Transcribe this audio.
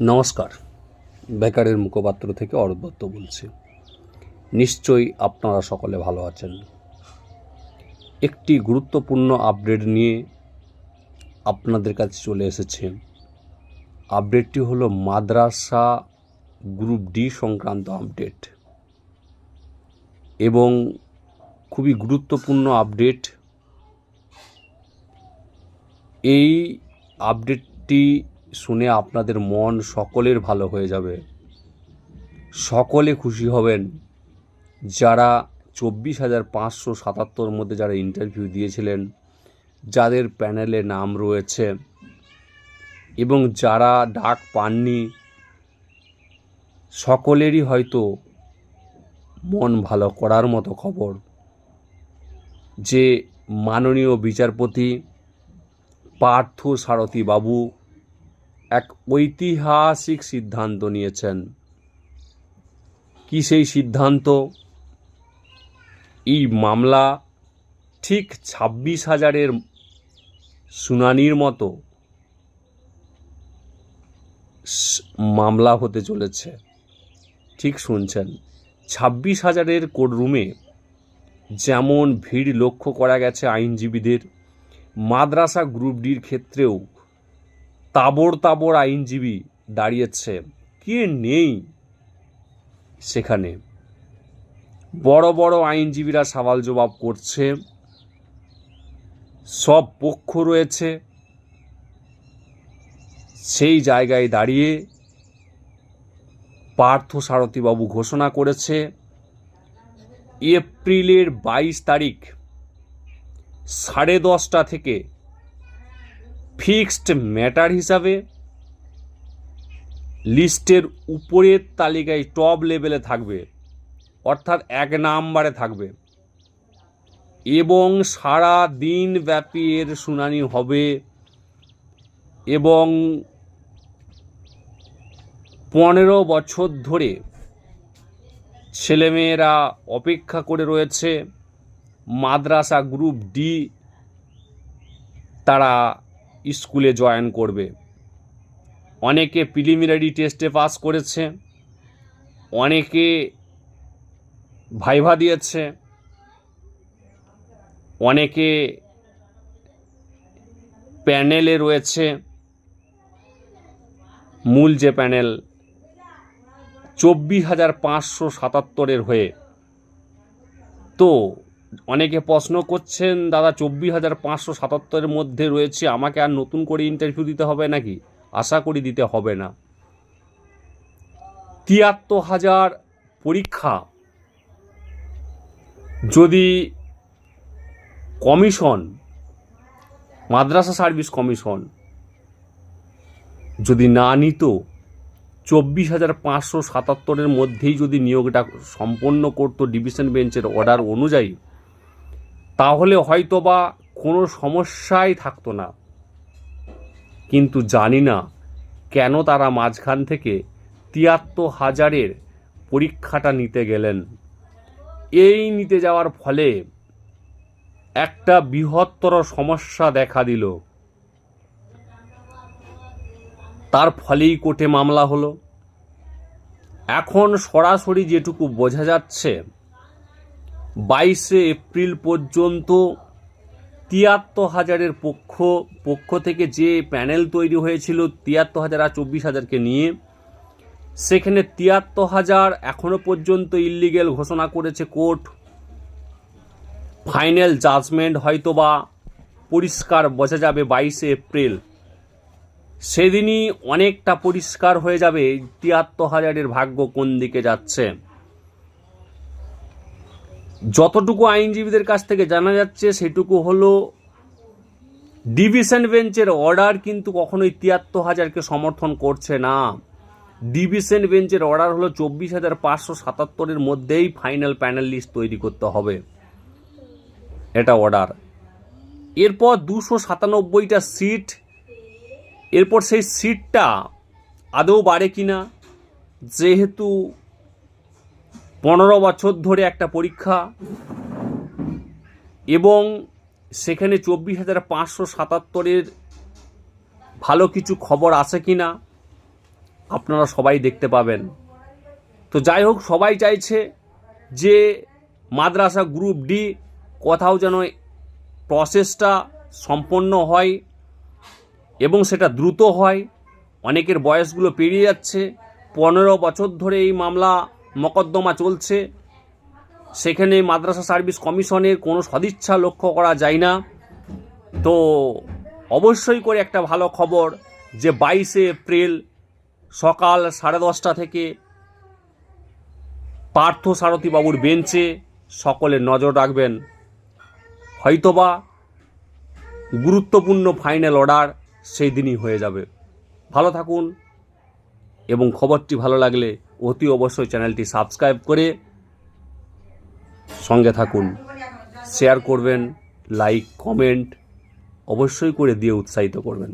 নমস্কার। বেকারের মুখপাত্র থেকে অরূপ দত্ত বলছি। নিশ্চয়ই আপনারা সকলে ভালো আছেন। একটি গুরুত্বপূর্ণ আপডেট নিয়ে আপনাদের কাছে চলে এসেছে। আপডেটটি হলো মাদ্রাসা গ্রুপ ডি সংক্রান্ত আপডেট। এবং খুবই গুরুত্বপূর্ণ আপডেট এই আপডেটটি শুনে আপনাদের মন সকলের ভালো হয়ে যাবে। সকলে খুশি হবেন। যারা চব্বিশ হাজার পাঁচশো সাতাত্তর মধ্যে যারা ইন্টারভিউ দিয়েছিলেন, যাদের প্যানেলে নাম রয়েছে এবং যারা ডাক পাননি, সকলেরই হয়তো মন ভালো করার মতো খবর। যে মাননীয় বিচারপতি পার্থ সারথী বাবু এক ঐতিহাসিক সিদ্ধান্ত নিয়েছেন। কি সেই সিদ্ধান্ত? এই মামলা ঠিক ছাব্বিশ হাজারের শুনানির মতো মামলা হতে চলেছে। ঠিক শুনছেন, ছাব্বিশ হাজারের কোর্টরুমে যেমন ভিড় লক্ষ্য করা গেছে আইনজীবীদের, মাদ্রাসা গ্রুপ ডির ক্ষেত্রেও তাবড় তাবড় আইনজীবী দাঁড়িয়েছে। কে নেই সেখানে? বড় বড় আইনজীবীরা সওয়াল জবাব করছে। সব পক্ষ রয়েছে। সেই জায়গায় দাঁড়িয়ে পার্থ সারথীবাবু ঘোষণা করেছে, এপ্রিলের বাইশ তারিখ সাড়ে দশটা থেকে ফিক্সড ম্যাটার হিসাবে লিস্টের উপরের তালিকায় টপ লেভেলে থাকবে, অর্থাৎ এক নাম্বারে থাকবে। এবং সারা দিন ব্যাপী এর শুনানি হবে এবং পনেরো বছর ধরে ছেলেমেয়েরা অপেক্ষা করে রয়েছে। মাদ্রাসা গ্রুপ ডি, তারা স্কুলে জয়েন করবে। অনেকে প্রিলিমিনারি টেস্টে পাস করেছে। অনেকে ভাইভা দিয়েছে। অনেকে প্যানেলে রয়েছে। মূল যে প্যানেল চব্বিশ হাজার পাঁচশো সাতাত্তরের হয়ে। তো অনেকে প্রশ্ন করছেন, দাদা, চব্বিশ হাজার পাঁচশো সাতাত্তরের মধ্যে রয়েছে, আমাকে আর নতুন করে ইন্টারভিউ দিতে হবে নাকি? আশা করি দিতে হবে না। তিয়াত্তর হাজার পরীক্ষা। যদি কমিশন, মাদ্রাসা সার্ভিস কমিশন যদি না নিত চব্বিশ হাজার পাঁচশো সাতাত্তরের মধ্যেই যদি নিয়োগটা সম্পন্ন করতো ডিভিশন বেঞ্চের অর্ডার অনুযায়ী তাহলে হয়তোবা কোনো সমস্যাই থাকতো না। কিন্তু জানি না কেন তারা মাঝখান থেকে তিয়াত্তর হাজারের পরীক্ষাটা নিতে গেলেন। এই নিতে যাওয়ার ফলে একটা বৃহত্তর সমস্যা দেখা দিল। তার ফলেই কোর্টে মামলা হলো। এখন সরাসরি যেটুকু বোঝা যাচ্ছে বাইশে এপ্রিল পর্যন্ত তিয়াত্তর হাজারের পক্ষ পক্ষ থেকে যে প্যানেল তৈরি হয়েছিল তিয়াত্তর হাজার আর চব্বিশ হাজারকে নিয়ে, সেখানে তিয়াত্তর হাজার এখনও পর্যন্ত ইল্লিগেল ঘোষণা করেছে কোর্ট। ফাইনাল জাজমেন্ট হয়তোবা পরিষ্কার বোঝা যাবে বাইশে এপ্রিল। সেদিনই অনেকটা পরিষ্কার হয়ে যাবে তিয়াত্তর হাজারের ভাগ্য কোন দিকে যাচ্ছে। যতটুকু আইনজীবীদের কাছ থেকে জানা যাচ্ছে, সেটুকু হলো ডিভিশন বেঞ্চের অর্ডার কিন্তু কখনোই তিয়াত্তর হাজারকে সমর্থন করছে না। ডিভিশন বেঞ্চের অর্ডার হলো চব্বিশ হাজার পাঁচশো সাতাত্তরের মধ্যেই ফাইনাল প্যানেল লিস্ট তৈরি করতে হবে। এটা অর্ডার। এরপর দুশো সাতানব্বইটা সিট। এরপর সেই সিটটা আদৌ বাড়ে কিনা, যেহেতু পনেরো বছর ধরে একটা পরীক্ষা এবং সেখানে চব্বিশ হাজার পাঁচশো সাতাত্তরের ভালো কিছু খবর আছে কি না আপনারা সবাই দেখতে পাবেন। তো যাই হোক, সবাই চাইছে যে মাদ্রাসা গ্রুপ ডি কোথাও যেন প্রসেসটা সম্পন্ন হয় এবং সেটা দ্রুত হয়। অনেকের বয়সগুলো পেরিয়ে যাচ্ছে। পনেরো বছর ধরে এই মামলা মকদ্দমা চলছে। সেখানে মাদ্রাসা সার্ভিস কমিশনের কোনো সদিচ্ছা লক্ষ্য করা যায় না। তো অবশ্যই করে একটা ভালো খবর যে বাইশে এপ্রিল সকাল সাড়ে দশটা থেকে পার্থ সারথী বাবুর বেঞ্চে সকলে নজর রাখবেন। হয়তোবা গুরুত্বপূর্ণ ফাইনাল অর্ডার সেই দিনই হয়ে যাবে। ভালো থাকুন। এবং খবরটি ভালো লাগলে অতি অবশ্যই চ্যানেলটি সাবস্ক্রাইব করে সঙ্গে থাকুন। শেয়ার করবেন, লাইক, কমেন্ট অবশ্যই করে দিয়ে উৎসাহিত করবেন।